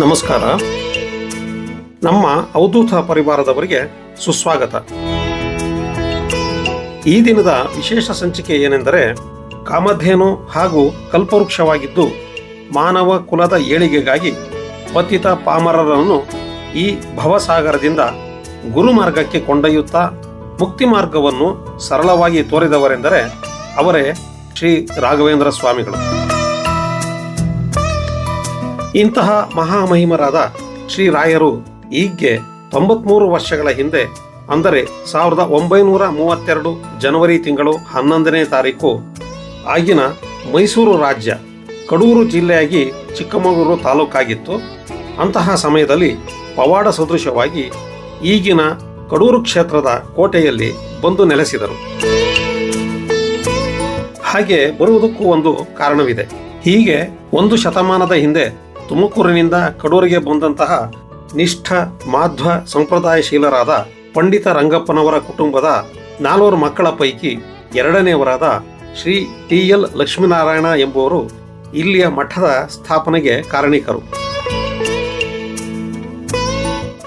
ನಮಸ್ಕಾರ. ನಮ್ಮ ಅವಧೂತ ಪರಿವಾರದವರಿಗೆ ಸುಸ್ವಾಗತ. ಈ ದಿನದ ವಿಶೇಷ ಸಂಚಿಕೆ ಏನೆಂದರೆ, ಕಾಮಧೇನು ಹಾಗೂ ಕಲ್ಪವೃಕ್ಷವಾಗಿದ್ದು, ಮಾನವ ಕುಲದ ಏಳಿಗೆಗಾಗಿ ಪತಿತ ಪಾಮರರನ್ನು ಈ ಭವಸಾಗರದಿಂದ ಗುರುಮಾರ್ಗಕ್ಕೆ ಕೊಂಡೊಯ್ಯುತ್ತಾ ಮುಕ್ತಿ ಮಾರ್ಗವನ್ನು ಸರಳವಾಗಿ ತೋರಿದವರೆಂದರೆ ಅವರೇ ಶ್ರೀ ರಾಘವೇಂದ್ರ ಸ್ವಾಮಿಗಳು. ಇಂತಹ ಮಹಾಮಹಿಮರಾದ ಶ್ರೀರಾಯರು ಈಗ್ಗೆ ತೊಂಬತ್ಮೂರು ವರ್ಷಗಳ ಹಿಂದೆ, ಅಂದರೆ ಸಾವಿರದ ಒಂಬೈನೂರ ಮೂವತ್ತೆರಡು ಜನವರಿ ತಿಂಗಳು ಹನ್ನೊಂದನೇ ತಾರೀಕು, ಆಗಿನ ಮೈಸೂರು ರಾಜ್ಯ ಕಡೂರು ಜಿಲ್ಲೆಯಾಗಿ ಚಿಕ್ಕಮಗಳೂರು ತಾಲೂಕಾಗಿತ್ತು. ಅಂತಹ ಸಮಯದಲ್ಲಿ ಪವಾಡ ಸದೃಶವಾಗಿ ಈಗಿನ ಕಡೂರು ಕ್ಷೇತ್ರದ ಕೋಟೆಯಲ್ಲಿ ಬಂದು ನೆಲೆಸಿದರು. ಹಾಗೆ ಬರುವುದಕ್ಕೂ ಒಂದು ಕಾರಣವಿದೆ. ಹೀಗೆ ಒಂದು ಶತಮಾನದ ಹಿಂದೆ ತುಮಕೂರಿನಿಂದ ಕಡೂರಿಗೆ ಬಂದಂತಹ ನಿಷ್ಠ, ಮಾಧ್ವ, ಸಂಪ್ರದಾಯಶೀಲರಾದ ಪಂಡಿತ ರಂಗಪ್ಪನವರ ಕುಟುಂಬದ ನಾಲ್ವರು ಮಕ್ಕಳ ಪೈಕಿ ಎರಡನೆಯವರಾದ ಶ್ರೀ ಟಿ ಎಲ್ ಲಕ್ಷ್ಮೀನಾರಾಯಣ ಎಂಬುವರು ಇಲ್ಲಿಯ ಮಠದ ಸ್ಥಾಪನೆಗೆ ಕಾರಣಿಕರು.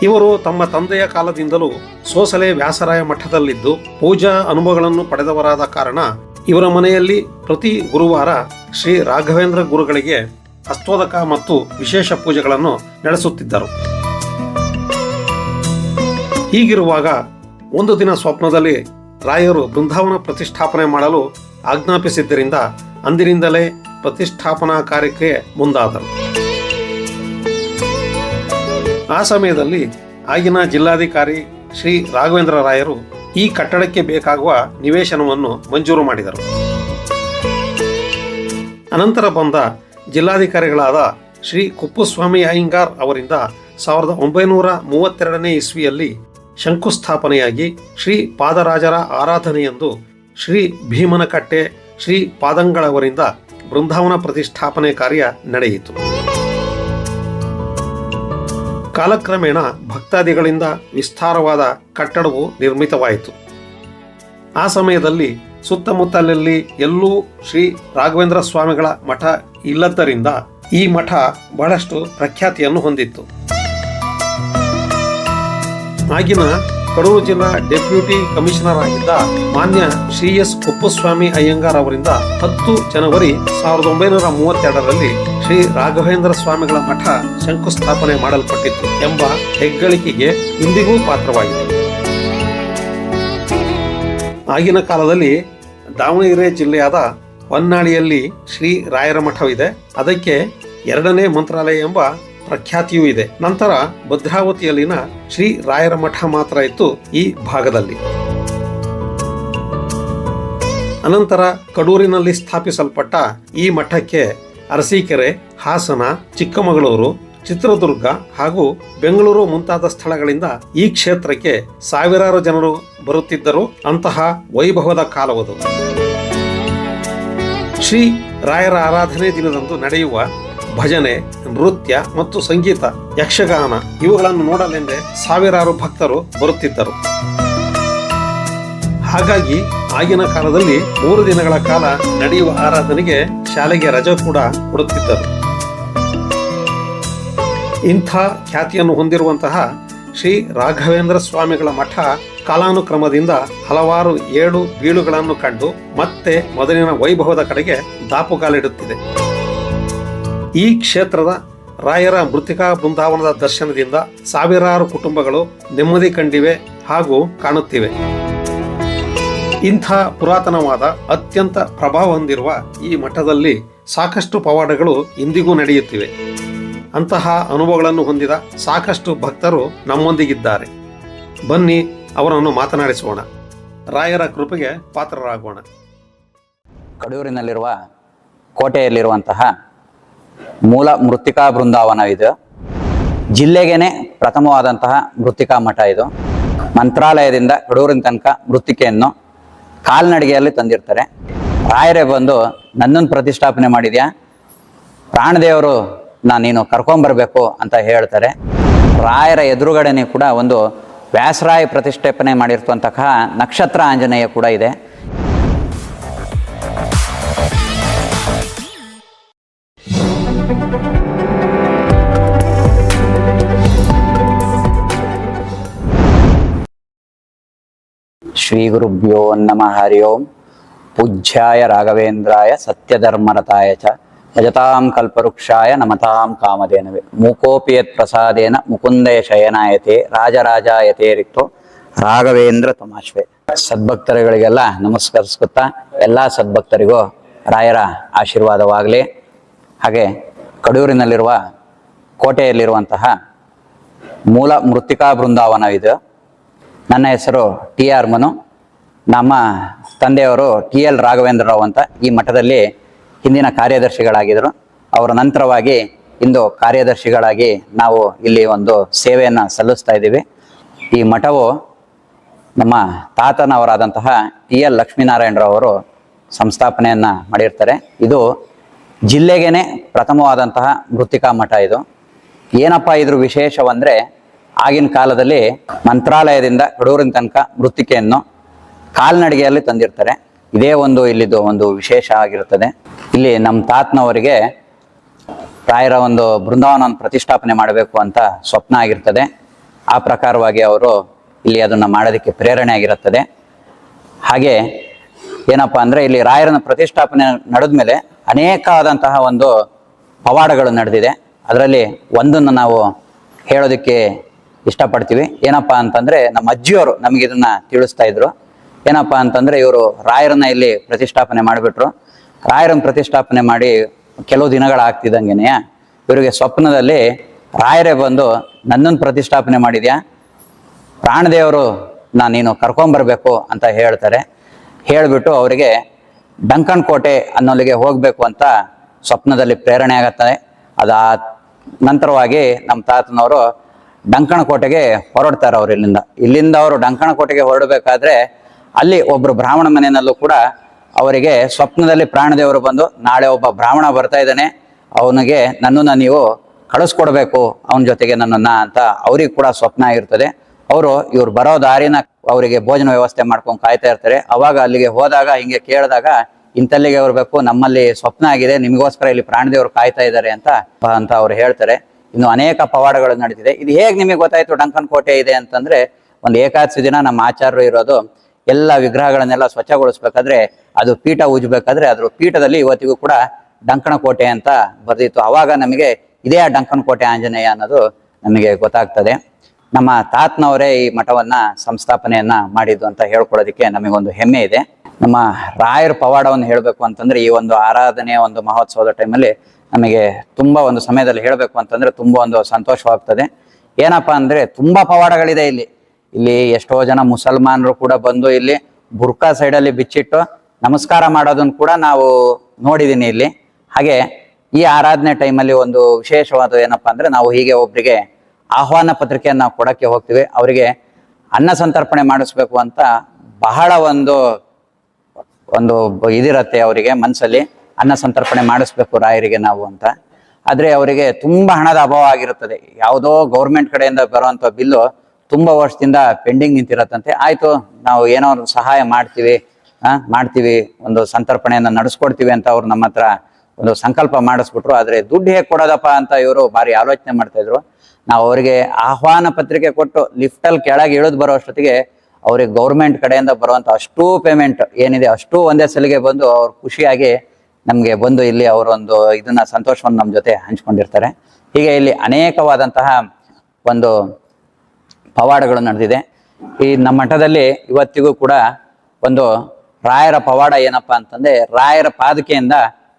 ಇವರು ತಮ್ಮ ತಂದೆಯ ಕಾಲದಿಂದಲೂ ಸೋಸಲೆ ವ್ಯಾಸರಾಯ ಮಠದಲ್ಲಿದ್ದು ಪೂಜಾ ಅನುಭವಗಳನ್ನು ಪಡೆದವರಾದ ಕಾರಣ ಇವರ ಮನೆಯಲ್ಲಿ ಪ್ರತಿ ಗುರುವಾರ ಶ್ರೀ ರಾಘವೇಂದ್ರ ಗುರುಗಳಿಗೆ ಹಸ್ತೋದಕ ಮತ್ತು ವಿಶೇಷ ಪೂಜೆಗಳನ್ನು ನಡೆಸುತ್ತಿದ್ದರು. ಹೀಗಿರುವಾಗ ಒಂದು ದಿನ ಸ್ವಪ್ನದಲ್ಲಿ ರಾಯರು ಬೃಂದಾವನ ಪ್ರತಿಷ್ಠಾಪನೆ ಮಾಡಲು ಆಜ್ಞಾಪಿಸಿದ್ದರಿಂದ ಅಂದಿನಿಂದಲೇ ಪ್ರತಿಷ್ಠಾಪನಾ ಕಾರ್ಯಕ್ಕೆ ಮುಂದಾದರು. ಆ ಸಮಯದಲ್ಲಿ ಆಗಿನ ಜಿಲ್ಲಾಧಿಕಾರಿ ಶ್ರೀ ರಾಘವೇಂದ್ರ ರಾಯರು ಈ ಕಟ್ಟಡಕ್ಕೆ ಬೇಕಾಗುವ ನಿವೇಶನವನ್ನು ಮಂಜೂರು ಮಾಡಿದರು. ಅನಂತರ ಬಂದ ಜಿಲ್ಲಾಧಿಕಾರಿಗಳಾದ ಶ್ರೀ ಕುಪ್ಪುಸ್ವಾಮಿ ಅಯ್ಯಂಗಾರ್ ಅವರಿಂದ ಸಾವಿರದ ಒಂಬೈನೂರ ಮೂವತ್ತೆರಡನೇ ಇಸ್ವಿಯಲ್ಲಿ ಶಂಕುಸ್ಥಾಪನೆಯಾಗಿ ಶ್ರೀ ಪಾದರಾಜರ ಆರಾಧನೆಯಂದು ಶ್ರೀ ಭೀಮನಕಟ್ಟೆ ಶ್ರೀ ಪಾದಂಗಳವರಿಂದ ಬೃಂದಾವನ ಪ್ರತಿಷ್ಠಾಪನೆ ಕಾರ್ಯ ನಡೆಯಿತು. ಕಾಲಕ್ರಮೇಣ ಭಕ್ತಾದಿಗಳಿಂದ ವಿಸ್ತಾರವಾದ ಕಟ್ಟಡವು ನಿರ್ಮಿತವಾಯಿತು. ಆ ಸಮಯದಲ್ಲಿ ಸುತ್ತಮುತ್ತಲಲ್ಲಿ ಎಲ್ಲೂ ಶ್ರೀ ರಾಘವೇಂದ್ರ ಸ್ವಾಮಿಗಳ ಮಠ ಇಲ್ಲದ್ದರಿಂದ ಈ ಮಠ ಬಹಳಷ್ಟು ಪ್ರಖ್ಯಾತಿಯನ್ನು ಹೊಂದಿತ್ತು. ಆಗಿನ ಕಡೂರು ಜಿಲ್ಲಾ ಡೆಪ್ಯೂಟಿ ಕಮಿಷನರ್ ಆಗಿದ್ದ ಮಾನ್ಯ ಶ್ರೀ ಎಸ್ ಕುಪ್ಪಸ್ವಾಮಿ ಅಯ್ಯಂಗಾರ್ ಅವರಿಂದ ಹತ್ತು ಜನವರಿ ಸಾವಿರದ ಒಂಬೈನೂರ ಮೂವತ್ತೆರಡರಲ್ಲಿ ಶ್ರೀ ರಾಘವೇಂದ್ರ ಸ್ವಾಮಿಗಳ ಮಠ ಶಂಕುಸ್ಥಾಪನೆ ಮಾಡಲ್ಪಟ್ಟಿತ್ತು ಎಂಬ ಹೆಗ್ಗಳಿಕೆಗೆ ಇಂದಿಗೂ ಪಾತ್ರವಾಗಿದೆ. ಆಗಿನ ಕಾಲದಲ್ಲಿ ದಾವಣಗೆರೆ ಜಿಲ್ಲೆಯಾದ ಹೊನ್ನಾಳಿಯಲ್ಲಿ ಶ್ರೀ ರಾಯರ ಮಠವಿದೆ. ಅದಕ್ಕೆ ಎರಡನೇ ಮಂತ್ರಾಲಯ ಎಂಬ ಪ್ರಖ್ಯಾತಿಯೂ ಇದೆ. ನಂತರ ಭದ್ರಾವತಿಯಲ್ಲಿನ ಶ್ರೀ ರಾಯರ ಮಠ ಮಾತ್ರ ಇತ್ತು ಈ ಭಾಗದಲ್ಲಿ. ಅನಂತರ ಕಡೂರಿನಲ್ಲಿ ಸ್ಥಾಪಿಸಲ್ಪಟ್ಟ ಈ ಮಠಕ್ಕೆ ಅರಸೀಕೆರೆ, ಹಾಸನ, ಚಿಕ್ಕಮಗಳೂರು ಚಿತ್ರದುರ್ಗ ಹಾಗೂ ಬೆಂಗಳೂರು ಮುಂತಾದ ಸ್ಥಳಗಳಿಂದ ಈ ಕ್ಷೇತ್ರಕ್ಕೆ ಸಾವಿರಾರು ಜನರು ಬರುತ್ತಿದ್ದರು ಅಂತಹ ವೈಭವದ ಕಾಲವದು. ಶ್ರೀ ರಾಯರ ಆರಾಧನೆ ದಿನದಂದು ನಡೆಯುವ ಭಜನೆ, ನೃತ್ಯ ಮತ್ತು ಸಂಗೀತ ಯಕ್ಷಗಾನ ಇವುಗಳನ್ನು ನೋಡಲೆಂದೇ ಸಾವಿರಾರು ಭಕ್ತರು ಬರುತ್ತಿದ್ದರು. ಹಾಗಾಗಿ ಆಗಿನ ಕಾಲದಲ್ಲಿ ಮೂರು ದಿನಗಳ ಕಾಲ ನಡೆಯುವ ಆರಾಧನೆಗೆ ಶಾಲೆಗೆ ರಜೆ ಕೂಡ ಕೊಡುತ್ತಿದ್ದರು. ಇಂಥ ಖ್ಯಾತಿಯನ್ನು ಹೊಂದಿರುವಂತಹ ಶ್ರೀ ರಾಘವೇಂದ್ರ ಸ್ವಾಮಿಗಳ ಮಠ ಕಾಲಾನುಕ್ರಮದಿಂದ ಹಲವಾರು ಏಳು ಬೀಳುಗಳನ್ನು ಕಂಡು ಮತ್ತೆ ಮೊದಲಿನ ವೈಭವದ ಕಡೆಗೆ ದಾಪುಗಾಲಿಡುತ್ತಿದೆ. ಈ ಕ್ಷೇತ್ರದ ರಾಯರ ಮೃತಿಕಾ ಬೃಂದಾವನದ ದರ್ಶನದಿಂದ ಸಾವಿರಾರು ಕುಟುಂಬಗಳು ನೆಮ್ಮದಿ ಕಂಡಿವೆ ಹಾಗೂ ಕಾಣುತ್ತಿವೆ. ಇಂಥ ಪುರಾತನವಾದ ಅತ್ಯಂತ ಪ್ರಭಾವ ಹೊಂದಿರುವ ಈ ಮಠದಲ್ಲಿ ಸಾಕಷ್ಟು ಪವಾಡಗಳು ಇಂದಿಗೂ ನಡೆಯುತ್ತಿವೆ. ಅಂತಹ ಅನುಭವಗಳನ್ನು ಹೊಂದಿದ ಸಾಕಷ್ಟು ಭಕ್ತರು ನಮ್ಮೊಂದಿಗಿದ್ದಾರೆ. ಬನ್ನಿ, ಅವರನ್ನು ಮಾತನಾಡಿಸೋಣ. ರಾಯರ ಕೃಪೆಗೆ ಪಾತ್ರರಾಗೋಣ. ಕಡೂರಿನಲ್ಲಿರುವ ಕೋಟೆಯಲ್ಲಿರುವಂತಹ ಮೂಲ ಮೃತ್ತಿಕಾ ಬೃಂದಾವನ ಇದು. ಜಿಲ್ಲೆಗೇನೆ ಪ್ರಥಮವಾದಂತಹ ಮೃತ್ತಿಕಾ ಮಠ ಇದು. ಮಂತ್ರಾಲಯದಿಂದ ಕಡೂರಿನ ತನಕ ಮೃತ್ತಿಕೆಯನ್ನು ಕಾಲ್ನಡಿಗೆಯಲ್ಲಿ ತಂದಿರ್ತಾರೆ. ರಾಯರೇ ಬಂದು, ನನ್ನನ್ನು ಪ್ರತಿಷ್ಠಾಪನೆ ಮಾಡಿದ್ಯಾ? ಪ್ರಾಣದೇವರು ನಾನು ನೀನು ಕರ್ಕೊಂಬರಬೇಕು ಅಂತ ಹೇಳ್ತಾರೆ. ರಾಯರ ಎದುರುಗಡೆನೇ ಕೂಡ ಒಂದು ವ್ಯಾಸರಾಯ ಪ್ರತಿಷ್ಠಾಪನೆ ಮಾಡಿರ್ತಂತಹ ನಕ್ಷತ್ರ ಆಂಜನೇಯ ಕೂಡ ಇದೆ. ಶ್ರೀ ಗುರುಭ್ಯೋ ನಮಃ ಹರಿ ಓಂ. ಪೂಜ್ಯಾಯ ರಾಘವೇಂದ್ರಾಯ ಸತ್ಯಧರ್ಮರತಾಯ ಚ. ಭಜತಾಂ ಕಲ್ಪವೃಕ್ಷಾಯ ನಮತಾಂ ಕಾಮಧೇನವೆ. ಮೂಕೋಪಿ ಯತ್ ಪ್ರಸಾದೇನ ಮುಕುಂದಯ ಶಯನಾಯತೆ ರಾಜರಾಜಾಯತೆ ರಿಕ್ತೋ ರಾಘವೇಂದ್ರ ತಮಾಶ್ವೆ ಸದ್ಭಕ್ತರುಗಳಿಗೆಲ್ಲ ನಮಸ್ಕರಿಸ್ಕೊತಾ ಎಲ್ಲ ಸದ್ಭಕ್ತರಿಗೂ ರಾಯರ ಆಶೀರ್ವಾದವಾಗಲಿ. ಹಾಗೆ ಕಡೂರಿನಲ್ಲಿರುವ ಕೋಟೆಯಲ್ಲಿರುವಂತಹ ಮೂಲ ಮೃತ್ತಿಕಾ ಇದು. ನನ್ನ ಹೆಸರು ಟಿ ಆರ್ ಮನು. ನಮ್ಮ ತಂದೆಯವರು ಟಿ ಎಲ್ ರಾಘವೇಂದ್ರರಾವ್ ಅಂತ ಈ ಮಠದಲ್ಲಿ ಹಿಂದಿನ ಕಾರ್ಯದರ್ಶಿಗಳಾಗಿದ್ದರು ಅವರ ನಂತರವಾಗಿ ಇಂದು ಕಾರ್ಯದರ್ಶಿಗಳಾಗಿ ನಾವು ಇಲ್ಲಿ ಒಂದು ಸೇವೆಯನ್ನು ಸಲ್ಲಿಸ್ತಾ ಇದ್ದೀವಿ. ಈ ಮಠವು ನಮ್ಮ ತಾತನವರಾದಂತಹ ಟಿ ಎಲ್ ಲಕ್ಷ್ಮೀನಾರಾಯಣರವರು ಸಂಸ್ಥಾಪನೆಯನ್ನು ಮಾಡಿರ್ತಾರೆ. ಇದು ಜಿಲ್ಲೆಗೇನೆ ಪ್ರಥಮವಾದಂತಹ ಮೃತ್ತಿಕಾ ಮಠ ಇದು. ಏನಪ್ಪ ಇದ್ರ ವಿಶೇಷವೆಂದರೆ ಆಗಿನ ಕಾಲದಲ್ಲಿ ಮಂತ್ರಾಲಯದಿಂದ ಕಡೂರಿನ ತನಕ ಮೃತ್ತಿಕೆಯನ್ನು ಕಾಲ್ನಡಿಗೆಯಲ್ಲಿ ತಂದಿರ್ತಾರೆ. ಇದೇ ಒಂದು ಇಲ್ಲಿದ್ದು ಒಂದು ವಿಶೇಷ ಆಗಿರುತ್ತದೆ. ಇಲ್ಲಿ ನಮ್ಮ ತಾತನವರಿಗೆ ರಾಯರ ಒಂದು ಬೃಂದಾವನವನ್ನು ಪ್ರತಿಷ್ಠಾಪನೆ ಮಾಡಬೇಕು ಅಂತ ಸ್ವಪ್ನ ಆಗಿರ್ತದೆ. ಆ ಪ್ರಕಾರವಾಗಿ ಅವರು ಇಲ್ಲಿ ಅದನ್ನು ಮಾಡೋದಕ್ಕೆ ಪ್ರೇರಣೆ ಆಗಿರುತ್ತದೆ. ಹಾಗೆ ಏನಪ್ಪ ಅಂದರೆ ಇಲ್ಲಿ ರಾಯರನ ಪ್ರತಿಷ್ಠಾಪನೆ ನಡೆದ ಮೇಲೆ ಅನೇಕ ಆದಂತಹ ಒಂದು ಪವಾಡಗಳು ನಡೆದಿದೆ. ಅದರಲ್ಲಿ ಒಂದನ್ನು ನಾವು ಹೇಳೋದಕ್ಕೆ ಇಷ್ಟಪಡ್ತೀವಿ. ಏನಪ್ಪ ಅಂತಂದರೆ ನಮ್ಮ ಅಜ್ಜಿಯವರು ನಮಗೆ ಇದನ್ನು ತಿಳಿಸ್ತಾ ಇದ್ರು. ಏನಪ್ಪ ಅಂತಂದ್ರೆ ಇವರು ರಾಯರನ್ನ ಇಲ್ಲಿ ಪ್ರತಿಷ್ಠಾಪನೆ ಮಾಡಿಬಿಟ್ರು. ರಾಯರನ್ನ ಪ್ರತಿಷ್ಠಾಪನೆ ಮಾಡಿ ಕೆಲವು ದಿನಗಳಾಗ್ತಿದ್ದಂಗೆನೆಯ ಇವರಿಗೆ ಸ್ವಪ್ನದಲ್ಲಿ ರಾಯರೇ ಬಂದು ನನ್ನನ್ನು ಪ್ರತಿಷ್ಠಾಪನೆ ಮಾಡಿದ್ಯಾ? ಪ್ರಾಣದೇವರು ನಾನು ನೀನು ಕರ್ಕೊಂಬರ್ಬೇಕು ಅಂತ ಹೇಳ್ತಾರೆ. ಹೇಳಿಬಿಟ್ಟು ಅವರಿಗೆ ಡಂಕನ್ ಕೋಟೆ ಅನ್ನೋಲ್ಲಿಗೆ ಹೋಗಬೇಕು ಅಂತ ಸ್ವಪ್ನದಲ್ಲಿ ಪ್ರೇರಣೆ ಆಗತ್ತದೆ ಅದಾ ನಂತರವಾಗಿ ನಮ್ಮ ತಾತನವರು ಡಂಕಣ ಕೋಟೆಗೆ ಹೊರಡ್ತಾರೆ ಅವ್ರು ಇಲ್ಲಿಂದ. ಇಲ್ಲಿಂದ ಅವರು ಡಂಕಣ ಕೋಟೆಗೆ ಹೊರಡಬೇಕಾದ್ರೆ ಅಲ್ಲಿ ಒಬ್ಬರು ಬ್ರಾಹ್ಮಣ ಮನೆಯಲ್ಲೂ ಕೂಡ ಅವರಿಗೆ ಸ್ವಪ್ನದಲ್ಲಿ ಪ್ರಾಣದೇವರು ಬಂದು ನಾಳೆ ಒಬ್ಬ ಬ್ರಾಹ್ಮಣ ಬರ್ತಾ ಇದ್ದಾನೆ, ಅವನಿಗೆ ನನ್ನನ್ನು ನೀವು ಕಳಿಸ್ಕೊಡ್ಬೇಕು, ಅವನ ಜೊತೆಗೆ ನನ್ನನ್ನ ಅಂತ ಅವ್ರಿಗೆ ಕೂಡ ಸ್ವಪ್ನ ಆಗಿರ್ತದೆ ಅವರು ಇವ್ರು ಬರೋ ದಾರಿನ ಅವರಿಗೆ ಭೋಜನ ವ್ಯವಸ್ಥೆ ಮಾಡ್ಕೊಂಡು ಕಾಯ್ತಾ ಇರ್ತಾರೆ. ಅವಾಗ ಅಲ್ಲಿಗೆ ಹೋದಾಗ, ಹಿಂಗೆ ಕೇಳಿದಾಗ ಇಂತಲ್ಲಿಗೆ ಬರಬೇಕು ನಮ್ಮಲ್ಲಿ ಸ್ವಪ್ನ ಆಗಿದೆ, ನಿಮಗೋಸ್ಕರ ಇಲ್ಲಿ ಪ್ರಾಣದೇವರು ಕಾಯ್ತಾ ಇದ್ದಾರೆ ಅಂತ ಅಂತ ಅವ್ರು ಹೇಳ್ತಾರೆ. ಇನ್ನು ಅನೇಕ ಪವಾಡಗಳು ನಡೀತಿದೆ. ಇದು ಹೇಗೆ ನಿಮಗೆ ಗೊತ್ತಾಯಿತು, ಡಂಕನ್ ಕೋಟೆ ಇದೆ ಅಂತಂದ್ರೆ, ಒಂದು ಏಕಾದಶಿ ದಿನ ನಮ್ಮ ಆಚಾರ್ಯರು ಇರೋದು ಎಲ್ಲ ವಿಗ್ರಹಗಳನ್ನೆಲ್ಲ ಸ್ವಚ್ಛಗೊಳಿಸ್ಬೇಕಾದ್ರೆ ಅದು ಪೀಠ ಉಜ್ಬೇಕಾದ್ರೆ ಅದ್ರ ಪೀಠದಲ್ಲಿ ಇವತ್ತಿಗೂ ಕೂಡ ಡಂಕಣ ಕೋಟೆ ಅಂತ ಬರೆದಿತ್ತು. ಆವಾಗ ನಮಗೆ ಇದೇ ಆ ಡಂಕಣ ಕೋಟೆ ಆಂಜನೇಯ ಅನ್ನೋದು ನಮಗೆ ಗೊತ್ತಾಗ್ತದೆ. ನಮ್ಮ ತಾತ್ನವರೇ ಈ ಮಠವನ್ನ ಸಂಸ್ಥಾಪನೆಯನ್ನ ಮಾಡಿದ್ದು ಅಂತ ಹೇಳ್ಕೊಳ್ಳೋದಕ್ಕೆ ನಮಗೊಂದು ಹೆಮ್ಮೆ ಇದೆ. ನಮ್ಮ ರಾಯರ ಪವಾಡವನ್ನು ಹೇಳಬೇಕು ಅಂತಂದ್ರೆ ಈ ಒಂದು ಆರಾಧನೆ ಒಂದು ಮಹೋತ್ಸವದ ಟೈಮಲ್ಲಿ ನಮಗೆ ತುಂಬಾ ಒಂದು ಸಮಯದಲ್ಲಿ ಹೇಳಬೇಕು ಅಂತಂದ್ರೆ ತುಂಬಾ ಒಂದು ಸಂತೋಷವಾಗ್ತದೆ. ಏನಪ್ಪಾ ಅಂದ್ರೆ ತುಂಬಾ ಪವಾಡಗಳಿದೆ ಇಲ್ಲಿ. ಇಲ್ಲಿ ಎಷ್ಟೋ ಜನ ಮುಸಲ್ಮಾನರು ಕೂಡ ಬಂದು ಇಲ್ಲಿ ಬುರ್ಕಾ ಸೈಡಲ್ಲಿ ಬಿಚ್ಚಿಟ್ಟು ನಮಸ್ಕಾರ ಮಾಡೋದನ್ನು ಕೂಡ ನಾವು ನೋಡಿದ್ದೀನಿ ಇಲ್ಲಿ. ಹಾಗೆ ಈ ಆರಾಧನೆ ಟೈಮಲ್ಲಿ ಒಂದು ವಿಶೇಷವಾದ ಏನಪ್ಪಾ ಅಂದ್ರೆ ನಾವು ಹೀಗೆ ಒಬ್ಬರಿಗೆ ಆಹ್ವಾನ ಪತ್ರಿಕೆಯನ್ನು ನಾವು ಕೊಡಕ್ಕೆ ಹೋಗ್ತೀವಿ. ಅವರಿಗೆ ಅನ್ನ ಸಂತರ್ಪಣೆ ಮಾಡಿಸ್ಬೇಕು ಅಂತ ಬಹಳ ಒಂದು ಒಂದು ಇದಿರತ್ತೆ ಅವರಿಗೆ ಮನಸ್ಸಲ್ಲಿ ಅನ್ನ ಸಂತರ್ಪಣೆ ಮಾಡಿಸ್ಬೇಕು ರಾಯರಿಗೆ ನಾವು ಅಂತ. ಆದರೆ ಅವರಿಗೆ ತುಂಬಾ ಹಣದ ಅಭಾವ ಆಗಿರುತ್ತದೆ. ಯಾವುದೋ ಗೌರ್ಮೆಂಟ್ ಕಡೆಯಿಂದ ಬರುವಂತ ಬಿಲ್ಲು ತುಂಬಾ ವರ್ಷದಿಂದ ಪೆಂಡಿಂಗ್ ನಿಂತಿರತ್ತಂತೆ. ಆಯ್ತು, ನಾವು ಏನೋ ಒಂದು ಸಹಾಯ ಮಾಡ್ತೀವಿ ಮಾಡ್ತೀವಿ, ಒಂದು ಸಂತರ್ಪಣೆಯನ್ನ ನಡೆಸ್ಕೊಡ್ತೀವಿ ಅಂತ ಅವ್ರು ನಮ್ಮ ಹತ್ರ ಒಂದು ಸಂಕಲ್ಪ ಮಾಡಿಸ್ಬಿಟ್ರು. ಆದ್ರೆ ದುಡ್ಡು ಹೇಗೆ ಕೊಡೋದಪ್ಪ ಅಂತ ಇವರು ಭಾರಿ ಆಲೋಚನೆ ಮಾಡ್ತಾ ಇದ್ರು. ನಾವು ಅವರಿಗೆ ಆಹ್ವಾನ ಪತ್ರಿಕೆ ಕೊಟ್ಟು ಲಿಫ್ಟಲ್ಲಿ ಕೆಳಗೆ ಇಳಿದು ಬರೋ ಅಷ್ಟೊತ್ತಿಗೆ ಅವ್ರಿಗೆ ಗೌರ್ಮೆಂಟ್ ಕಡೆಯಿಂದ ಬರುವಂತ ಅಷ್ಟೂ ಪೇಮೆಂಟ್ ಏನಿದೆ ಅಷ್ಟೂ ಒಂದೇ ಸಲಿಗೆ ಬಂದು ಅವ್ರು ಖುಷಿಯಾಗಿ ನಮಗೆ ಬಂದು ಇಲ್ಲಿ ಅವರೊಂದು ಇದನ್ನ ಸಂತೋಷವನ್ನು ನಮ್ಮ ಜೊತೆ ಹಂಚ್ಕೊಂಡಿರ್ತಾರೆ. ಹೀಗೆ ಇಲ್ಲಿ ಅನೇಕವಾದಂತಹ ಒಂದು ಪವಾಡಗಳು ನಡೆದಿದೆ. ಈ ನಮ್ಮ ಮಠದಲ್ಲಿ ಇವತ್ತಿಗೂ ಕೂಡ ಒಂದು ರಾಯರ ಪವಾಡ ಏನಪ್ಪ ಅಂತಂದ್ರೆ ರಾಯರ ಪಾದಕೆಯಿಂದ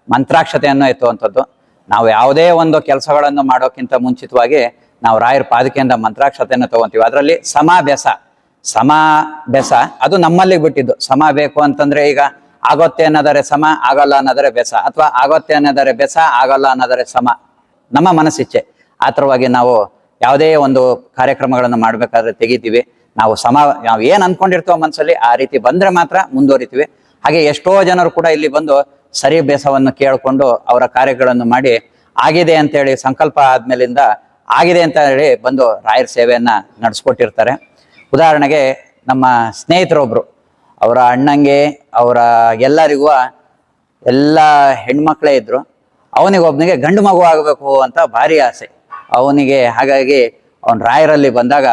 ಮಂತ್ರಾಕ್ಷತೆಯನ್ನು ಎತ್ತುವಂಥದ್ದು. ನಾವು ಯಾವುದೇ ಒಂದು ಕೆಲಸಗಳನ್ನು ಮಾಡೋಕ್ಕಿಂತ ಮುಂಚಿತವಾಗಿ ನಾವು ರಾಯರ ಪಾದಕೆಯಿಂದ ಮಂತ್ರಾಕ್ಷತೆಯನ್ನು ತಗೊಂತೀವಿ. ಅದರಲ್ಲಿ ಸಮಾಭ್ಯಾಸ ಬೆಸ ಸಮ ಬೆಸ ಅದು ನಮ್ಮಲ್ಲಿ ಬಿಟ್ಟಿದ್ದು. ಸಮ ಬೇಕು ಅಂತಂದ್ರೆ ಈಗ ಆಗುತ್ತೆ ಅನ್ನೋದರೆ ಸಮ, ಆಗಲ್ಲ ಅನ್ನೋದರೆ ಬೆಸ ಅಥವಾ ಆಗುತ್ತೆ ಅನ್ನೋದರೆ ಬೆಸ ಆಗಲ್ಲ ಅನ್ನೋದರೆ ಸಮ. ನಮ್ಮ ಮನಸ್ಸಿಚ್ಛೆ. ಆ ನಾವು ಯಾವುದೇ ಒಂದು ಕಾರ್ಯಕ್ರಮಗಳನ್ನು ಮಾಡಬೇಕಾದ್ರೆ ತೆಗಿತೀವಿ. ನಾವು ಸಮ, ನಾವು ಏನು ಅನ್ಕೊಂಡಿರ್ತೀವೋ ಮನಸ್ಸಲ್ಲಿ ಆ ರೀತಿ ಬಂದ್ರೆ ಮಾತ್ರ ಮುಂದುವರಿತೀವಿ. ಹಾಗೆ ಎಷ್ಟೋ ಜನರು ಕೂಡ ಇಲ್ಲಿ ಬಂದು ಸರಿ ಬೇಸವನ್ನು ಕೇಳಿಕೊಂಡು ಅವರ ಕಾರ್ಯಗಳನ್ನು ಮಾಡಿ ಆಗಿದೆ ಅಂತೇಳಿ ಸಂಕಲ್ಪ ಆದ್ಮೇಲಿಂದ ಆಗಿದೆ ಅಂತ ಹೇಳಿ ಬಂದು ರಾಯರ ಸೇವೆಯನ್ನು ನಡೆಸ್ಕೊಟ್ಟಿರ್ತಾರೆ. ಉದಾಹರಣೆಗೆ ನಮ್ಮ ಸ್ನೇಹಿತರೊಬ್ಬರು ಅವರ ಅಣ್ಣಂಗೆ, ಅವರ ಎಲ್ಲರಿಗೂ ಎಲ್ಲ ಹೆಣ್ಮಕ್ಳೇ ಇದ್ರು. ಅವನಿಗೆ ಒಬ್ಬನಿಗೆ ಗಂಡು ಮಗು ಆಗಬೇಕು ಅಂತ ಭಾರಿ ಆಸೆ. ಅವನಿಗೆ ಹಾಗಾಗಿ ಅವನು ರಾಯರಲ್ಲಿ ಬಂದಾಗ,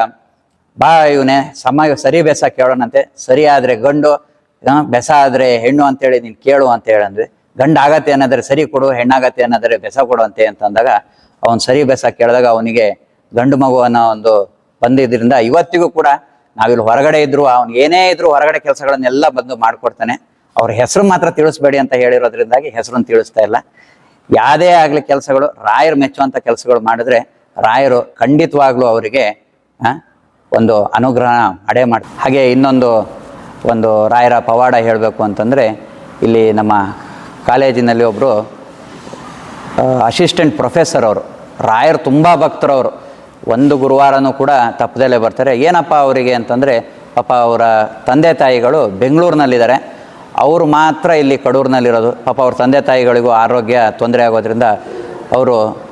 ಬಾ ಇವನೇ ಸಮ ಸರಿ ಬೆಸ ಕೇಳೋಣಂತೆ. ಸರಿ ಆದ್ರೆ ಗಂಡು ಬೆಸ ಆದ್ರೆ ಹೆಣ್ಣು ಅಂತೇಳಿ ನೀನು ಕೇಳು ಅಂತ ಹೇಳಂದ್ವಿ. ಗಂಡ ಆಗತ್ತೆ ಅನ್ನೋದ್ರೆ ಸರಿ ಕೊಡು, ಹೆಣ್ಣಾಗತ್ತೆ ಅನ್ನೋದ್ರೆ ಬೆಸ ಕೊಡು ಅಂತೆ ಅಂತ ಅಂದಾಗ, ಅವನ್ ಸರಿ ಬೆಸ ಕೇಳಿದಾಗ ಅವನಿಗೆ ಗಂಡು ಮಗು ಅನ್ನೋ ಒಂದು ಬಂದಿದ್ರಿಂದ ಇವತ್ತಿಗೂ ಕೂಡ ನಾವಿಲ್ಲಿ ಹೊರಗಡೆ ಇದ್ರು, ಅವ್ನು ಏನೇ ಇದ್ರು ಹೊರಗಡೆ ಕೆಲಸಗಳನ್ನೆಲ್ಲ ಬಂದು ಮಾಡ್ಕೊಡ್ತಾನೆ. ಅವ್ರ ಹೆಸರು ಮಾತ್ರ ತಿಳಿಸ್ಬೇಡಿ ಅಂತ ಹೇಳಿರೋದ್ರಿಂದಾಗಿ ಹೆಸರನ್ನು ತಿಳಿಸ್ತಾ ಇಲ್ಲ. ಯಾವುದೇ ಆಗಲಿ ಕೆಲಸಗಳು, ರಾಯರು ಮೆಚ್ಚುವಂಥ ಕೆಲಸಗಳು ಮಾಡಿದ್ರೆ ರಾಯರು ಖಂಡಿತವಾಗ್ಲೂ ಅವರಿಗೆ ಒಂದು ಅನುಗ್ರಹ ಅಡೆ ಮಾಡಿ, ಹಾಗೆ ಇನ್ನೊಂದು, ಒಂದು ರಾಯರ ಪವಾಡ ಹೇಳಬೇಕು ಅಂತಂದರೆ, ಇಲ್ಲಿ ನಮ್ಮ ಕಾಲೇಜಿನಲ್ಲಿ ಒಬ್ಬರು ಅಸಿಸ್ಟೆಂಟ್ ಪ್ರೊಫೆಸರ್ ಅವರು, ರಾಯರು ತುಂಬ ಭಕ್ತರವರು ಒಂದು ಗುರುವಾರನೂ ಕೂಡ ತಪ್ಪದಲ್ಲೇ ಬರ್ತಾರೆ. ಏನಪ್ಪ ಅವರಿಗೆ ಅಂತಂದರೆ, ಪಾಪ ಅವರ ತಂದೆ ತಾಯಿಗಳು ಬೆಂಗಳೂರಿನಲ್ಲಿದ್ದಾರೆ. ಅವರು ಮಾತ್ರ ಇಲ್ಲಿ ಕಡೂರಿನಲ್ಲಿರೋದು. ಪಾಪ ಅವ್ರ ತಂದೆ ತಾಯಿಗಳಿಗೂ ಆರೋಗ್ಯ ತೊಂದರೆ ಆಗೋದ್ರಿಂದ ಅವರು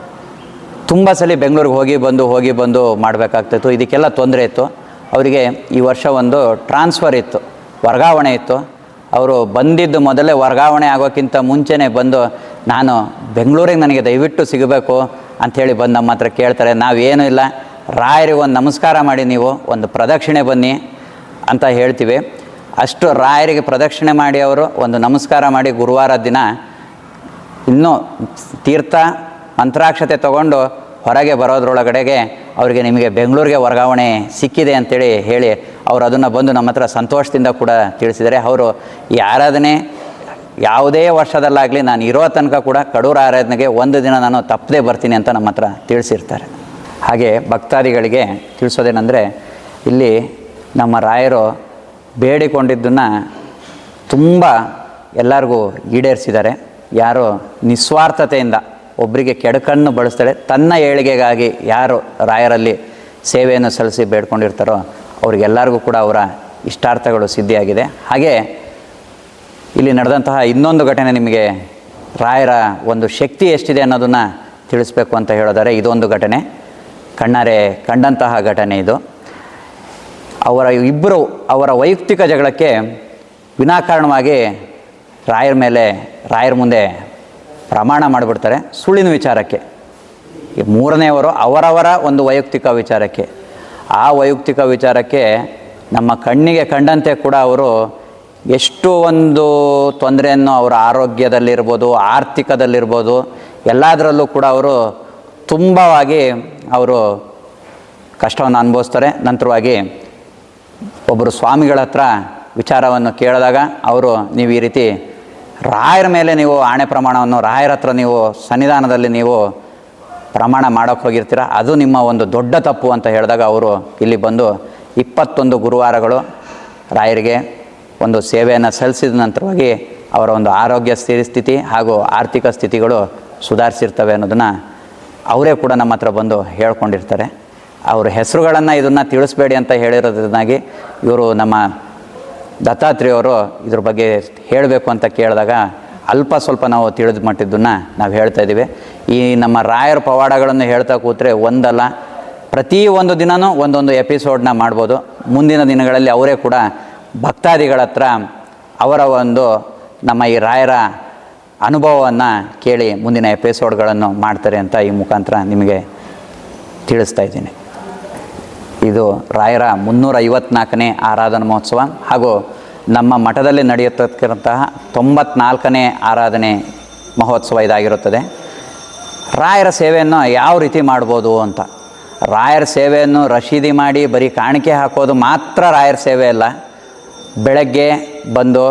ತುಂಬ ಸಲ ಬೆಂಗಳೂರಿಗೆ ಹೋಗಿ ಬಂದು ಹೋಗಿ ಬಂದು ಮಾಡಬೇಕಾಗ್ತಿತ್ತು. ಇದಕ್ಕೆಲ್ಲ ತೊಂದರೆ ಇತ್ತು. ಅವರಿಗೆ ಈ ವರ್ಷ ಒಂದು ಟ್ರಾನ್ಸ್ಫರ್ ಇತ್ತು. ವರ್ಗಾವಣೆ ಇತ್ತು. ಅವರು ಬಂದಿದ್ದು ಮೊದಲೇ ವರ್ಗಾವಣೆ ಆಗೋಕ್ಕಿಂತ ಮುಂಚೆನೇ ಬಂದು ನಾನು ಬೆಂಗಳೂರಿಗೆ ನನಗೆ ದಯವಿಟ್ಟು ಸಿಗಬೇಕು ಅಂಥೇಳಿ ಬಂದು ನಮ್ಮ ಹತ್ರ ಕೇಳ್ತಾರೆ. ನಾವೇನೂ ಇಲ್ಲ. ರಾಯರಿಗೆ ಒಂದು ನಮಸ್ಕಾರ ಮಾಡಿ ನೀವು, ಒಂದು ಪ್ರದಕ್ಷಿಣೆ ಬನ್ನಿ ಅಂತ ಹೇಳ್ತೀವಿ. ಅಷ್ಟು ರಾಯರಿಗೆ ಪ್ರದಕ್ಷಿಣೆ ಮಾಡಿ ಅವರು ಒಂದು ನಮಸ್ಕಾರ ಮಾಡಿ ಗುರುವಾರ ದಿನ ಇನ್ನೂ ತೀರ್ಥ, ಮಂತ್ರಾಕ್ಷತೆ ತಗೊಂಡು ಹೊರಗೆ ಬರೋದ್ರೊಳಗಡೆಗೆ ಅವರಿಗೆ ನಿಮಗೆ ಬೆಂಗಳೂರಿಗೆ ವರ್ಗಾವಣೆ ಸಿಕ್ಕಿದೆ ಅಂತೇಳಿ ಹೇಳಿ ಅವರು ಅದನ್ನು ಬಂದು ನಮ್ಮ ಹತ್ರ ಸಂತೋಷದಿಂದ ಕೂಡ ತಿಳಿಸಿದರೆ ಅವರು ಈ ಆರಾಧನೆ ಯಾವುದೇ ವರ್ಷದಲ್ಲಾಗಲಿ ನಾನು ಇರೋ ತನಕ ಕೂಡ ಕಡೂರು ಆರಾಧನೆಗೆ ಒಂದು ದಿನ ನಾನು ತಪ್ಪದೇ ಬರ್ತೀನಿ ಅಂತ ನಮ್ಮ ಹತ್ರ ತಿಳಿಸಿರ್ತಾರೆ. ಹಾಗೆ ಭಕ್ತಾದಿಗಳಿಗೆ ತಿಳಿಸೋದೇನೆಂದರೆ ಇಲ್ಲಿ ನಮ್ಮ ರಾಯರು ಬೇಡಿಕೊಂಡಿದ್ದನ್ನು ತುಂಬ ಎಲ್ಲರಿಗೂ ಈಡೇರಿಸಿದ್ದಾರೆ. ಯಾರು ನಿಸ್ವಾರ್ಥತೆಯಿಂದ ಒಬ್ಬರಿಗೆ ಕೆಡಕನ್ನು ಬಳಸ್ತಾಳೆ ತನ್ನ ಏಳಿಗೆಗಾಗಿ ಯಾರು ರಾಯರಲ್ಲಿ ಸೇವೆಯನ್ನು ಸಲ್ಲಿಸಿ ಬೇಡ್ಕೊಂಡಿರ್ತಾರೋ ಅವ್ರಿಗೆಲ್ಲರಿಗೂ ಕೂಡ ಅವರ ಇಷ್ಟಾರ್ಥಗಳು ಸಿದ್ಧಿಯಾಗಿದೆ. ಹಾಗೆ ಇಲ್ಲಿ ನಡೆದಂತಹ ಇನ್ನೊಂದು ಘಟನೆ ನಿಮಗೆ ರಾಯರ ಒಂದು ಶಕ್ತಿ ಎಷ್ಟಿದೆ ಅನ್ನೋದನ್ನು ತಿಳಿಸ್ಬೇಕು ಅಂತ ಹೇಳಿದರೆ ಇದೊಂದು ಘಟನೆ. ಕಣ್ಣಾರೆ ಕಂಡಂತಹ ಘಟನೆ ಇದು. ಅವರ ಇಬ್ಬರು ಅವರ ವೈಯಕ್ತಿಕ ಜಗಳಕ್ಕೆ ವಿನಾಕಾರಣವಾಗಿ ರಾಯರ ಮೇಲೆ, ರಾಯರ ಮುಂದೆ ಪ್ರಮಾಣ ಮಾಡಿಬಿಡ್ತಾರೆ ಸುಳ್ಳಿನ ವಿಚಾರಕ್ಕೆ. ಈ ಮೂರನೆಯವರು ಅವರವರ ಒಂದು ವೈಯಕ್ತಿಕ ವಿಚಾರಕ್ಕೆ. ಆ ವೈಯಕ್ತಿಕ ವಿಚಾರಕ್ಕೆ ನಮ್ಮ ಕಣ್ಣಿಗೆ ಕಂಡಂತೆ ಕೂಡ ಅವರು ಎಷ್ಟು ಒಂದು ತೊಂದರೆಯನ್ನು ಅವರ ಆರೋಗ್ಯದಲ್ಲಿರ್ಬೋದು, ಆರ್ಥಿಕದಲ್ಲಿರ್ಬೋದು, ಎಲ್ಲದರಲ್ಲೂ ಕೂಡ ಅವರು ತುಂಬವಾಗಿ ಅವರು ಕಷ್ಟವನ್ನು ಅನುಭವಿಸ್ತಾರೆ. ನಂತರವಾಗಿ ಒಬ್ಬರು ಸ್ವಾಮಿಗಳ ಹತ್ರ ವಿಚಾರವನ್ನು ಕೇಳಿದಾಗ ಅವರು, ನೀವು ಈ ರೀತಿ ರಾಯರ ಮೇಲೆ ನೀವು ಆಣೆ ಪ್ರಮಾಣವನ್ನು, ರಾಯರ ಹತ್ರ ನೀವು ಸನ್ನಿಧಾನದಲ್ಲಿ ನೀವು ಪ್ರಮಾಣ ಮಾಡೋಕ್ಕೆ ಹೋಗಿರ್ತೀರ? ಅದು ನಿಮ್ಮ ಒಂದು ದೊಡ್ಡ ತಪ್ಪು, ಅಂತ ಹೇಳಿದಾಗ ಅವರು ಇಲ್ಲಿ ಬಂದು ಇಪ್ಪತ್ತೊಂದು ಗುರುವಾರಗಳು ರಾಯರಿಗೆ ಒಂದು ಸೇವೆಯನ್ನು ಸಲ್ಲಿಸಿದ ನಂತರವಾಗಿ ಅವರ ಒಂದು ಆರೋಗ್ಯ ಸ್ಥಿತಿ ಹಾಗೂ ಆರ್ಥಿಕ ಸ್ಥಿತಿಗಳು ಸುಧಾರಿಸಿರ್ತವೆ ಅನ್ನೋದನ್ನು ಅವರೇ ಕೂಡ ನಮ್ಮ ಹತ್ರ ಬಂದು ಹೇಳ್ಕೊಂಡಿರ್ತಾರೆ. ಅವ್ರ ಹೆಸರುಗಳನ್ನು ಇದನ್ನು ತಿಳಿಸ್ಬೇಡಿ ಅಂತ ಹೇಳಿರೋದ್ರಿಂದಾಗಿ ಇವರು ನಮ್ಮ ದತ್ತಾತ್ರೇಯವರು ಇದ್ರ ಬಗ್ಗೆ ಹೇಳಬೇಕು ಅಂತ ಕೇಳಿದಾಗ ಅಲ್ಪ ಸ್ವಲ್ಪ ನಾವು ತಿಳಿದು ಮಟ್ಟಿದ್ದನ್ನು ನಾವು ಹೇಳ್ತಾ ಇದ್ದೀವಿ ಈ ನಮ್ಮ ರಾಯರ ಪವಾಡಗಳನ್ನು ಹೇಳ್ತಾ ಕೂತ್ರೆ ಒಂದಲ್ಲ, ಪ್ರತಿ ಒಂದು ದಿನವೂ ಒಂದೊಂದು ಎಪಿಸೋಡ್ನ ಮಾಡ್ಬೋದು. ಮುಂದಿನ ದಿನಗಳಲ್ಲಿ ಅವರೇ ಕೂಡ ಭಕ್ತಾದಿಗಳ ಹತ್ರ ಅವರ ಒಂದು ನಮ್ಮ ಈ ರಾಯರ ಅನುಭವವನ್ನು ಕೇಳಿ ಮುಂದಿನ ಎಪಿಸೋಡ್ಗಳನ್ನು ಮಾಡ್ತಾರೆ ಅಂತ ಈ ಮುಖಾಂತರ ನಿಮಗೆ ತಿಳಿಸ್ತಾ ಇದ್ದೀನಿ. ಇದು ರಾಯರ ಮುನ್ನೂರ ಐವತ್ನಾಲ್ಕನೇ ಆರಾಧನಾ ಮಹೋತ್ಸವ ಹಾಗೂ ನಮ್ಮ ಮಠದಲ್ಲಿ ನಡೆಯತಕ್ಕಂತಹ ತೊಂಬತ್ನಾಲ್ಕನೇ ಆರಾಧನೆ ಮಹೋತ್ಸವ ಇದಾಗಿರುತ್ತದೆ. ರಾಯರ ಸೇವೆಯನ್ನು ಯಾವ ರೀತಿ ಮಾಡ್ಬೋದು ಅಂತ. ರಾಯರ ಸೇವೆಯನ್ನು ರಶೀದಿ ಮಾಡಿ ಬರೀ ಕಾಣಿಕೆ ಹಾಕೋದು ಮಾತ್ರ ರಾಯರ ಸೇವೆ ಅಲ್ಲ. ಬೆಳಗ್ಗೆ ಬಂದು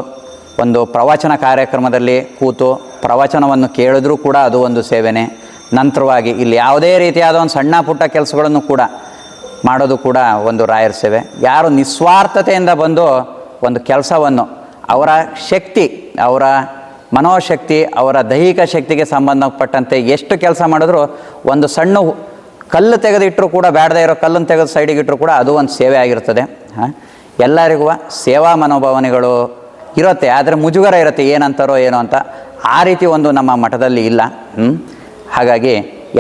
ಒಂದು ಪ್ರವಚನ ಕಾರ್ಯಕ್ರಮದಲ್ಲಿ ಕೂತು ಪ್ರವಚನವನ್ನು ಕೇಳಿದ್ರೂ ಕೂಡ ಅದು ಒಂದು ಸೇವೆನೇ. ನಂತರವಾಗಿ ಇಲ್ಲಿ ಯಾವುದೇ ರೀತಿಯಾದ ಒಂದು ಸಣ್ಣ ಪುಟ್ಟ ಕೆಲಸಗಳನ್ನು ಕೂಡ ಮಾಡೋದು ಕೂಡ ಒಂದು ರಾಯರ ಸೇವೆ. ಯಾರು ನಿಸ್ವಾರ್ಥತೆಯಿಂದ ಬಂದು ಒಂದು ಕೆಲಸವನ್ನು, ಅವರ ಶಕ್ತಿ, ಅವರ ಮನೋಶಕ್ತಿ, ಅವರ ದೈಹಿಕ ಶಕ್ತಿಗೆ ಸಂಬಂಧಪಟ್ಟಂತೆ ಎಷ್ಟು ಕೆಲಸ ಮಾಡಿದ್ರು ಒಂದು ಸಣ್ಣ ಕಲ್ಲು ತೆಗೆದಿಟ್ಟರು ಕೂಡ ಬೇಡದೇ ಇರೋ ಕಲ್ಲನ್ನು ತೆಗೆದು ಸೈಡಿಗೆ ಇಟ್ಟರು ಕೂಡ ಅದು ಒಂದು ಸೇವೆ ಆಗಿರ್ತದೆ ಎಲ್ಲರಿಗೂ ಸೇವಾ ಮನೋಭಾವನೆಗಳು ಇರುತ್ತೆ, ಆದರೆ ಮುಜುಗರ ಇರುತ್ತೆ, ಏನಂತಾರೋ ಏನೋ ಅಂತ. ಆ ರೀತಿ ಒಂದು ನಮ್ಮ ಮಠದಲ್ಲಿ ಇಲ್ಲ? ಹಾಗಾಗಿ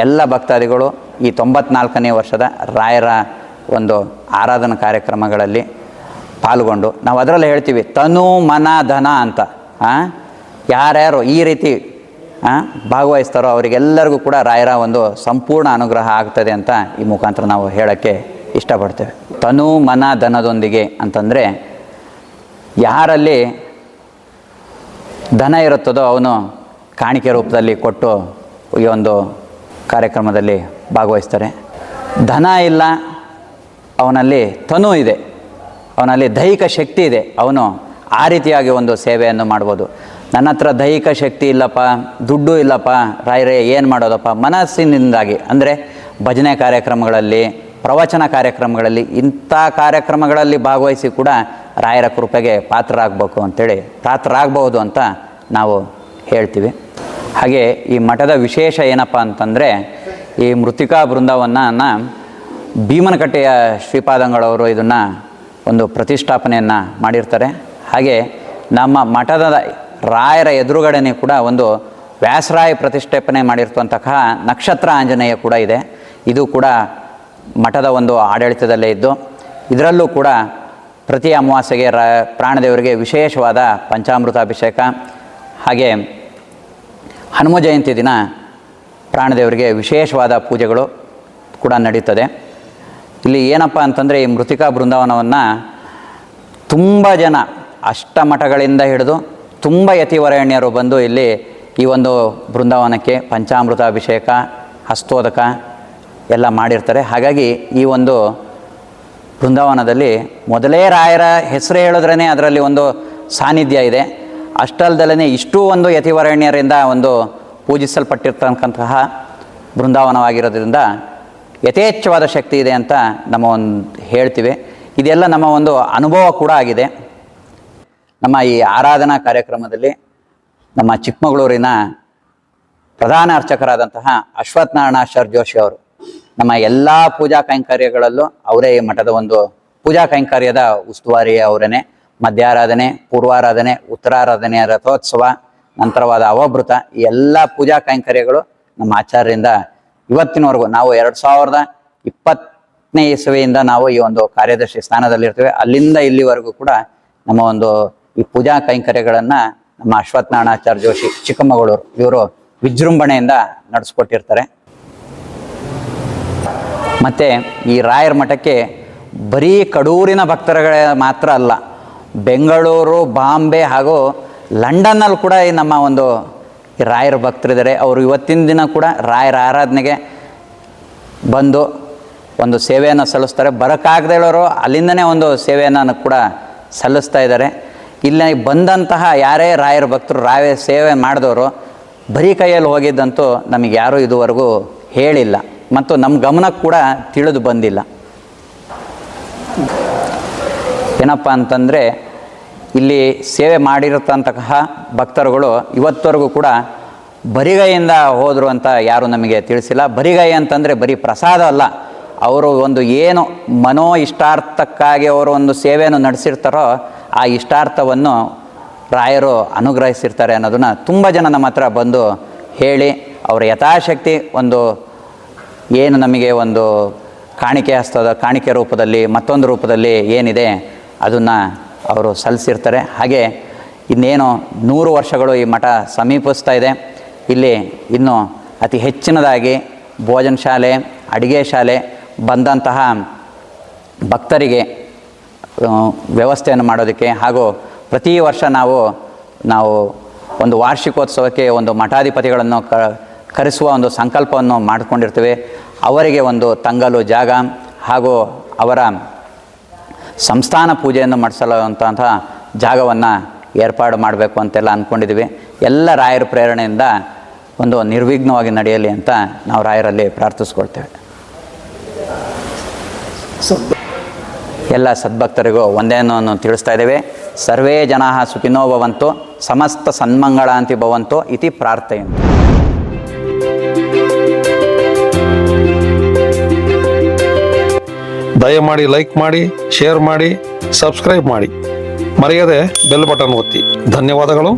ಎಲ್ಲ ಭಕ್ತಾದಿಗಳು ಈ ತೊಂಬತ್ನಾಲ್ಕನೇ ವರ್ಷದ ರಾಯರ ಒಂದು ಆರಾಧನಾ ಕಾರ್ಯಕ್ರಮಗಳಲ್ಲಿ ಪಾಲ್ಗೊಂಡು ನಾವು ಅದರಲ್ಲಿ ಹೇಳ್ತೀವಿ, ತನು ಮನ ಧನ ಅಂತ? ಯಾರ್ಯಾರು ಈ ರೀತಿ ಭಾಗವಹಿಸ್ತಾರೋ ಅವರಿಗೆಲ್ಲರಿಗೂ ಕೂಡ ರಾಯರ ಒಂದು ಸಂಪೂರ್ಣ ಅನುಗ್ರಹ ಆಗ್ತದೆ ಅಂತ ಈ ಮುಖಾಂತರ ನಾವು ಹೇಳೋಕ್ಕೆ ಇಷ್ಟಪಡ್ತೇವೆ. ತನು ಮನ ಧನದೊಂದಿಗೆ ಅಂತಂದರೆ ಯಾರಲ್ಲಿ ಧನ ಇರುತ್ತದೋ ಅವನು ಕಾಣಿಕೆ ರೂಪದಲ್ಲಿ ಕೊಟ್ಟು ಈ ಒಂದು ಕಾರ್ಯಕ್ರಮದಲ್ಲಿ ಭಾಗವಹಿಸ್ತಾರೆ. ಧನ ಇಲ್ಲ, ಅವನಲ್ಲಿ ತನು ಇದೆ. ಅವನಲ್ಲಿ ದೈಹಿಕ ಶಕ್ತಿ ಇದೆ. ಅವನು ಆ ರೀತಿಯಾಗಿ ಒಂದು ಸೇವೆಯನ್ನು ಮಾಡ್ಬೋದು. ನನ್ನ ಹತ್ರ ದೈಹಿಕ ಶಕ್ತಿ ಇಲ್ಲಪ್ಪ, ದುಡ್ಡು ಇಲ್ಲಪ್ಪ ರಾಯರೇ ಏನು ಮಾಡೋದಪ್ಪ? ಮನಸ್ಸಿನಿಂದಾಗಿ. ಅಂದರೆ ಭಜನೆ ಕಾರ್ಯಕ್ರಮಗಳಲ್ಲಿ, ಪ್ರವಚನ ಕಾರ್ಯಕ್ರಮಗಳಲ್ಲಿ, ಇಂಥ ಕಾರ್ಯಕ್ರಮಗಳಲ್ಲಿ ಭಾಗವಹಿಸಿ ಕೂಡ ರಾಯರ ಕೃಪೆಗೆ ಪಾತ್ರರಾಗಬೇಕು ಅಂತೇಳಿ ಪಾತ್ರರಾಗಬಹುದು ಅಂತ ನಾವು ಹೇಳ್ತೀವಿ. ಹಾಗೆ ಈ ಮಠದ ವಿಶೇಷ ಏನಪ್ಪ ಅಂತಂದರೆ ಈ ಮೃತಿಕಾ ಬೃಂದಾವನ ಭೀಮನಕಟ್ಟೆಯ ಶ್ರೀಪಾದಂಗಳವರು ಇದನ್ನು ಒಂದು ಪ್ರತಿಷ್ಠಾಪನೆಯನ್ನು ಮಾಡಿರ್ತಾರೆ. ಹಾಗೆ ನಮ್ಮ ಮಠದ ರಾಯರ ಎದುರುಗಡೆನೇ ಕೂಡ ಒಂದು ವ್ಯಾಸರಾಯ ಪ್ರತಿಷ್ಠಾಪನೆ ಮಾಡಿರ್ತಂತಹ ನಕ್ಷತ್ರ ಆಂಜನೇಯ ಕೂಡ ಇದೆ. ಇದು ಕೂಡ ಮಠದ ಒಂದು ಆಡಳಿತದಲ್ಲೇ ಇದ್ದು, ಇದರಲ್ಲೂ ಕೂಡ ಪ್ರತಿ ಅಮಾವಾಸ್ಯೆಗೆ ರ ಪ್ರಾಣದೇವರಿಗೆ ವಿಶೇಷವಾದ ಪಂಚಾಮೃತ ಅಭಿಷೇಕ ಹಾಗೆ ಹನುಮ ಜಯಂತಿ ದಿನ ಪ್ರಾಣದೇವರಿಗೆ ವಿಶೇಷವಾದ ಪೂಜೆಗಳು ಕೂಡ ನಡೀತದೆ. ಇಲ್ಲಿ ಏನಪ್ಪ ಅಂತಂದರೆ ಈ ಮೃತಿಕಾ ಬೃಂದಾವನವನ್ನು ತುಂಬ ಜನ ಅಷ್ಟಮಠಗಳಿಂದ ಹಿಡಿದು ತುಂಬ ಯತಿವರಣ್ಯರು ಬಂದು ಇಲ್ಲಿ ಈ ಒಂದು ಬೃಂದಾವನಕ್ಕೆ ಪಂಚಾಮೃತ ಅಭಿಷೇಕ ಹಸ್ತೋದಕ ಎಲ್ಲ ಮಾಡಿರ್ತಾರೆ. ಹಾಗಾಗಿ ಈ ಒಂದು ಬೃಂದಾವನದಲ್ಲಿ ಮೊದಲೇ ರಾಯರ ಹೆಸರು ಹೇಳಿದ್ರೇ ಅದರಲ್ಲಿ ಒಂದು ಸಾನ್ನಿಧ್ಯ ಇದೆ. ಅಷ್ಟಲ್ದಲ್ಲೇ ಇಷ್ಟೂ ಒಂದು ಯತಿವರಣ್ಯರಿಂದ ಒಂದು ಪೂಜಿಸಲ್ಪಟ್ಟಿರ್ತಕ್ಕಂತಹ ಬೃಂದಾವನವಾಗಿರೋದ್ರಿಂದ ಯಥೇಚ್ಛವಾದ ಶಕ್ತಿ ಇದೆ ಅಂತ ನಮ್ಮ ಒಂದು ಹೇಳ್ತೀವಿ. ಇದೆಲ್ಲ ನಮ್ಮ ಒಂದು ಅನುಭವ ಕೂಡ ಆಗಿದೆ. ನಮ್ಮ ಈ ಆರಾಧನಾ ಕಾರ್ಯಕ್ರಮದಲ್ಲಿ ನಮ್ಮ ಚಿಕ್ಕಮಗಳೂರಿನ ಪ್ರಧಾನ ಅರ್ಚಕರಾದಂತಹ ಶರ್ ಜೋಶಿ ಅವರು ನಮ್ಮ ಎಲ್ಲ ಪೂಜಾ ಕೈಂಕರ್ಯಗಳಲ್ಲೂ ಅವರೇ ಈ ಮಠದ ಒಂದು ಪೂಜಾ ಕೈಂಕರ್ಯದ ಉಸ್ತುವಾರಿ ಅವರೇನೆ. ಮಧ್ಯಾರಾಧನೆ, ಪೂರ್ವಾರಾಧನೆ, ಉತ್ತರಾರಾಧನೆ, ರಥೋತ್ಸವ ನಂತರವಾದ ಅವಭೃತ ಎಲ್ಲ ಪೂಜಾ ಕೈಂಕರ್ಯಗಳು ನಮ್ಮ ಆಚಾರ್ಯರಿಂದ ಇವತ್ತಿನವರೆಗೂ ನಾವು ಎರಡು ಸಾವಿರದ ಇಪ್ಪತ್ತನೇ ಇಸವಿಯಿಂದ ನಾವು ಈ ಒಂದು ಕಾರ್ಯದರ್ಶಿ ಸ್ಥಾನದಲ್ಲಿರ್ತೇವೆ. ಅಲ್ಲಿಂದ ಇಲ್ಲಿವರೆಗೂ ಕೂಡ ನಮ್ಮ ಒಂದು ಈ ಪೂಜಾ ಕೈಂಕರ್ಯಗಳನ್ನು ನಮ್ಮ ಅಶ್ವಥ್ ನಾರಾಯಣಾಚಾರ್ಯ ಜೋಶಿ ಚಿಕ್ಕಮಗಳೂರು, ಇವರು ವಿಜೃಂಭಣೆಯಿಂದ ನಡೆಸ್ಕೊಟ್ಟಿರ್ತಾರೆ. ಮತ್ತು ಈ ರಾಯರ ಮಠಕ್ಕೆ ಬರೀ ಕಡೂರಿನ ಭಕ್ತರುಗಳೇ ಮಾತ್ರ ಅಲ್ಲ, ಬೆಂಗಳೂರು, ಬಾಂಬೆ ಹಾಗೂ ಲಂಡನ್ನಲ್ಲಿ ಕೂಡ ಈ ನಮ್ಮ ಒಂದು ರಾಯರ ಭಕ್ತರಿದ್ದಾರೆ ಅವರು ಇವತ್ತಿನ ದಿನ ಕೂಡ ರಾಯರ ಆರಾಧನೆಗೆ ಬಂದು ಒಂದು ಸೇವೆಯನ್ನು ಸಲ್ಲಿಸ್ತಾರೆ. ಬರೋಕ್ಕಾಗದೇ ಇರೋರು ಅಲ್ಲಿಂದನೇ ಒಂದು ಸೇವೆಯನ್ನು ಕೂಡ ಸಲ್ಲಿಸ್ತಾ ಇದ್ದಾರೆ. ಇಲ್ಲಿ ಬಂದಂತಹ ಯಾರೇ ರಾಯರ ಭಕ್ತರು ರಾಯ ಸೇವೆ ಮಾಡಿದವರು, ಬರೀ ಕೈಯಲ್ಲಿ ಹೋಗಿದ್ದಂತೂ ನಮಗೆ ಯಾರೂ ಇದುವರೆಗೂ ಹೇಳಿಲ್ಲ. ಮತ್ತು ನಮ್ಮ ಗಮನಕ್ಕೆ ಕೂಡ ತಿಳಿದು ಬಂದಿಲ್ಲ. ಏನಪ್ಪ ಅಂತಂದರೆ ಇಲ್ಲಿ ಸೇವೆ ಮಾಡಿರತಕ್ಕಂತಹ ಭಕ್ತರುಗಳು ಇವತ್ತವರೆಗೂ ಕೂಡ ಬರಿಗೈಯಿಂದ ಹೋದರು ಅಂತ ಯಾರು ನಮಗೆ ತಿಳಿಸಿಲ್ಲ. ಬರಿಗೈ ಅಂತಂದರೆ ಬರೀ ಪ್ರಸಾದ ಅಲ್ಲ, ಅವರು ಒಂದು ಏನು ಮನೋ ಇಷ್ಟಾರ್ಥಕ್ಕಾಗಿ ಅವರು ಒಂದು ಸೇವೆಯನ್ನು ನಡೆಸಿರ್ತಾರೋ ಆ ಇಷ್ಟಾರ್ಥವನ್ನು ರಾಯರು ಅನುಗ್ರಹಿಸಿರ್ತಾರೆ ಅನ್ನೋದನ್ನು ತುಂಬ ಜನ ನಮ್ಮ ಹತ್ರ ಬಂದು ಹೇಳಿ, ಅವರ ಯಥಾಶಕ್ತಿ ಒಂದು ಏನು ನಮಗೆ ಒಂದು ಕಾಣಿಕೆ ಹಸ್ತದ, ಕಾಣಿಕೆ ರೂಪದಲ್ಲಿ ಮತ್ತೊಂದು ರೂಪದಲ್ಲಿ ಏನಿದೆ ಅದನ್ನು ಅವರು ಸಲ್ಲಿಸಿರ್ತಾರೆ. ಹಾಗೆ ಇನ್ನೇನು ನೂರು ವರ್ಷಗಳು ಈ ಮಠ ಸಮೀಪಿಸ್ತಾ ಇದೆ. ಇಲ್ಲಿ ಇನ್ನು ಅತಿ ಹೆಚ್ಚಿನದಾಗಿ ಭೋಜನ ಶಾಲೆ, ಅಡುಗೆ ಶಾಲೆ ಬಂದಂತಹ ಭಕ್ತರಿಗೆ ವ್ಯವಸ್ಥೆಯನ್ನು ಮಾಡೋದಕ್ಕೆ ಹಾಗೂ ಪ್ರತಿ ವರ್ಷ ನಾವು ನಾವು ಒಂದು ವಾರ್ಷಿಕೋತ್ಸವಕ್ಕೆ ಒಂದು ಮಠಾಧಿಪತಿಗಳನ್ನು ಕ, ಕರೆಸುವ ಒಂದು ಸಂಕಲ್ಪವನ್ನು ಮಾಡಿಕೊಂಡಿರ್ತೇವೆ. ಅವರಿಗೆ ಒಂದು ತಂಗಲು ಜಾಗ ಹಾಗೂ ಅವರ ಸಂಸ್ಥಾನ ಪೂಜೆಯನ್ನು ಮಾಡಿಸಲುವಂತಹ ಜಾಗವನ್ನು ಏರ್ಪಾಡು ಮಾಡಬೇಕು ಅಂತೆಲ್ಲ ಅಂದ್ಕೊಂಡಿದ್ದೀವಿ ಎಲ್ಲ ರಾಯರ ಪ್ರೇರಣೆಯಿಂದ ಒಂದು ನಿರ್ವಿಘ್ನವಾಗಿ ನಡೆಯಲಿ ಅಂತ ನಾವು ರಾಯರಲ್ಲಿ ಪ್ರಾರ್ಥಿಸ್ಕೊಳ್ತೇವೆ. ಎಲ್ಲ ಸದ್ಭಕ್ತರಿಗೂ ಒಂದೇನನ್ನು ತಿಳಿಸ್ತಾ ಇದ್ದೇವೆ. ಸರ್ವೇ ಜನ ಸುಖಿನೋ ಭವಂತು, ಸಮಸ್ತ ಸನ್ಮಂಗಳಾಂತಿ ಭವಂತು, ಇತಿ ಪ್ರಾರ್ಥೆಯಂತೆ. ದಯಮಾಡಿ ಲೈಕ್ ಮಾಡಿ ಶೇರ್ ಮಾಡಿ ಸಬ್ಸ್ಕ್ರೈಬ್ ಮಾಡಿ. ಮರೆಯದೆ ಬೆಲ್ ಬಟನ್ ಒತ್ತಿ. ಧನ್ಯವಾದಗಳು.